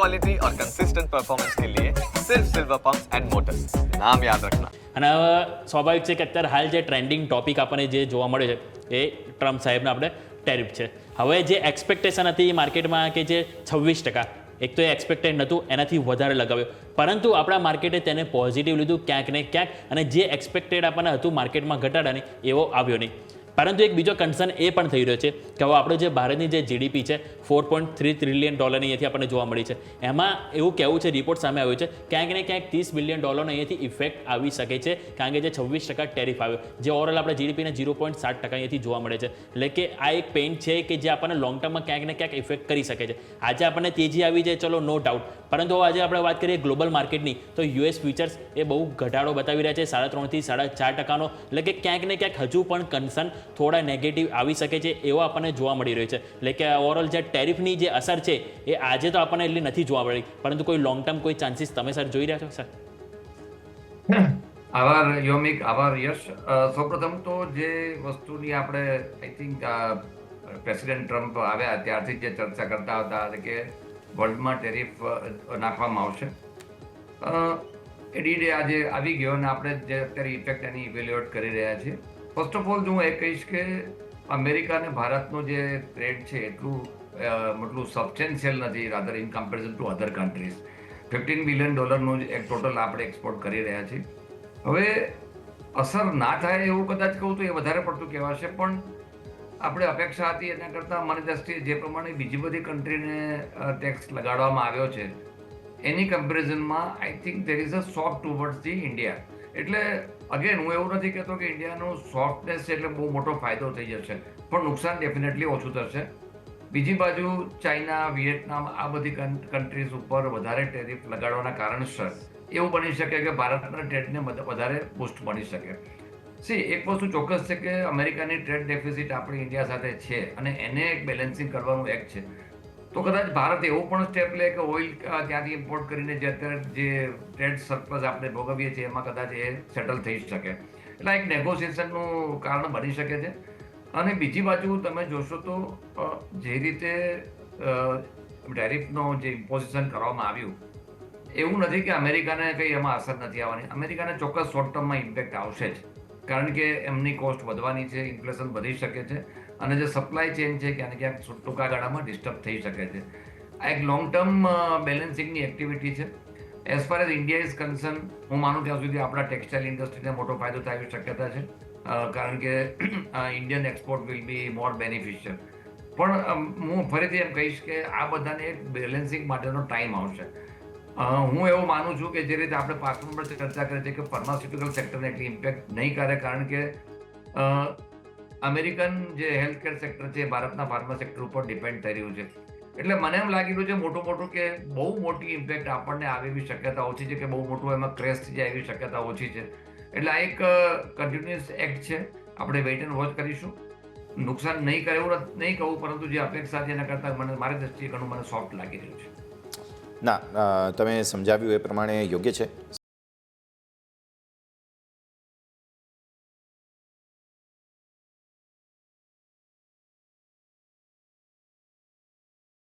Quality और consistent performance के लिए सिर्फ सिल्वर पंप्स एंड मोटर्स नाम याद रखना અને હવે સ્વાભાવિક છે કે અત્યારે હાલ જે ટ્રેન્ડિંગ ટોપિક આપણને જે જોવા મળે છે એ ટ્રમ્પ સાહેબના આપણે ટેરિફ છે હવે જે એક્સપેક્ટેશન હતી માર્કેટમાં કે જે છવ્વીસ ટકા એક તો એ એક્સપેક્ટેડ નહોતું એનાથી વધારે લગાવ્યો પરંતુ આપણા માર્કેટે તેને પોઝિટિવ લીધું ક્યાંક ને ક્યાંક અને જે એક્સપેક્ટેડ આપણને હતું માર્કેટમાં ઘટાડાની એવો આવ્યો નહીં પરંતુ એક બીજો કન્સર્ન એ પણ થઈ રહ્યો છે કે હવે આપણો જે ભારતની જે જીડીપી છે ફોર પોઈન્ટ થ્રી ટ્રિલિયન ડોલરની અહીંયાથી આપણને જોવા મળી છે. એમાં એવું કહેવું છે રિપોર્ટ સામે આવ્યો છે, ક્યાંક ને ક્યાંક ત્રીસ બિલિયન ડોલરનો અહીંયાથી ઇફેક્ટ આવી શકે છે, કારણ કે જે છવ્વીસ ટકા ટેરિફ આવ્યો, જે ઓવરઓલ આપણે જીડીપીને ઝીરો પોઈન્ટ સાત ટકા અહીંયાથી જોવા મળે છે. એટલે કે આ એક પેઇન છે કે જે આપણને લોંગ ટર્મમાં ક્યાંક ને ક્યાંક ઇફેક્ટ કરી શકે છે. આજે આપણને તેજી આવી જાય, ચલો નો ડાઉટ પરંતુ આજે આપણે વાત કરીએ ગ્લોબલ માર્કેટની તો યુએસ ફ્યુચર્સ એ બહુ ઘટાડો બતાવી રહ્યા છે, સાડા ત્રણથી સાડા ચાર ટકાનો. એટલે કે ક્યાંક ને ક્યાંક હજુ પણ કન્સર્ન થોડા નેગેટિવ આવી શકે છે, એવો આપણને જોવા મળી રહ્યો છે. એટલે કે ઓવરઓલ જે ટેરિફની જે અસર છે એ આજે તો આપણને એટલી નથી જોવા મળી. પરંતુ કોઈ લોંગ ટર્મ કોઈ ચાન્સીસ તમે સર જોઈ રહ્યા છો? સર આભાર, યોમિક, આભાર, યશ. સૌપ્રથમ તો જે વસ્તુની આપણે આઈ થિંક પ્રેસિડેન્ટ ટ્રમ્પ આવ્યા ત્યારથી જે ચર્ચા કરતા હતા કે વર્લ્ડમાં ટેરિફ નાખવામાં આવશે. એડીડે આજે આવી ગયો અને આપણે જે અત્યારે ઇફેક્ટ એની ઇવેલ્યુએટ કરી રહ્યા છીએ. ફર્સ્ટ ઓફ ઓલ હું એ કહીશ કે અમેરિકા અને ભારતનું જે ટ્રેડ છે, એટલું એટલું સબસ્ટેન્શિયલ નથી rather in comparison to other countries fifteen billion ડોલરનું જ એક ટોટલ આપણે એક્સપોર્ટ કરી રહ્યા છીએ. હવે અસર ના થાય એવું કદાચ કહું તો એ વધારે પડતું કહેવાશે પણ આપણે અપેક્ષા હતી એના કરતાં મારી દ્રષ્ટિએ જે પ્રમાણે બીજી બધી કન્ટ્રીને ટેક્સ લગાડવામાં આવ્યો છે, એની કમ્પેરિઝનમાં I think there is a soft towards the India એટલે અગેન હું એવું નથી કહેતો કે ઇન્ડિયાનો સોફ્ટનેસ એટલે બહુ મોટો ફાયદો થઈ જશે, પણ નુકસાન ડેફિનેટલી ઓછું થશે. બીજી બાજુ ચાઇના વિયેટનામ આ બધી કન્ટ્રીઝ ઉપર વધારે ટેરિફ લગાડવાના કારણસર એવું બની શકે કે ભારતના ટ્રેડને વધારે બુસ્ટ મળી શકે. સી એક વસ્તુ ચોક્કસ છે કે અમેરિકાની ટ્રેડ ડેફિસિટ આપણી ઇન્ડિયા સાથે છે અને એને એક બેલેન્સિંગ કરવાનું એક છે. તો કદાચ ભારત એવું પણ સ્ટેપ લે કે ઓઇલ ત્યાંથી ઇમ્પોર્ટ કરીને જે અત્યારે જે ટ્રેડ સરપ્લસ આપણે ભોગવીએ છીએ, એમાં કદાચ એ સેટલ થઈ શકે. એટલે એક નેગોશિએશનનું કારણ બની શકે છે. અને બીજી બાજુ તમે જોશો તો જે રીતે ટેરિફનો જે ઇમ્પોઝિશન કરવામાં આવ્યું, એવું નથી કે અમેરિકાને કંઈ એમાં અસર નથી આવવાની. અમેરિકાને ચોક્કસ શોર્ટ ટર્મમાં ઇમ્પેક્ટ આવશે જ. કારણ કે એમની કોસ્ટ વધવાની છે ઇન્ફ્લેશન વધી શકે છે, અને જે સપ્લાય ચેન છે, ક્યાંક ક્યાંક ટૂંકા ગાળામાં ડિસ્ટર્બ થઈ શકે છે. આ એક લોંગ ટર્મ બેલેન્સિંગની એક્ટિવિટી છે. As far as India is concern હું માનું ત્યાં સુધી આપણા ટેક્સટાઇલ ઇન્ડસ્ટ્રીને મોટો ફાયદો થાય એવી શક્યતા છે. કારણ કે Indian export will be more beneficial પણ હું ફરીથી એમ કહીશ કે આ બધાને એક બેલેન્સિંગ માટેનો ટાઈમ આવશે. હું એવું માનું છું કે જે રીતે આપણે પાછળ પર ચર્ચા કરી છે કે ફાર્માસ્યુટિકલ સેક્ટરને એટલી ઇમ્પેક્ટ નહીં કરે, કારણ કે અમેરિકન જે હેલ્થકેર સેક્ટર છે એ ભારતના ફાર્મા સેક્ટર ઉપર ડિપેન્ડ થઈ રહ્યું છે. એટલે મને એમ લાગી રહ્યું છે મોટું મોટું કે બહુ મોટી ઇમ્પેક્ટ આપણને આવે એવી શક્યતા ઓછી છે કે બહુ મોટું એમાં ક્રેશ થઈ જાય એવી શક્યતા ઓછી છે. એટલે આ એક કન્ટિન્યુઅસ એક્ટ છે. આપણે વેઇટ એન્ડ વોચ કરીશું. નુકસાન નહીં કરે એવું નહીં કહું, પરંતુ જે અપેક્ષા છે એના કરતાં મને, મારી દ્રષ્ટિએ ઘણું મને સોફ્ટ લાગી રહ્યું છે. ના તમે સમજાવ્યું એ પ્રમાણે યોગ્ય છે.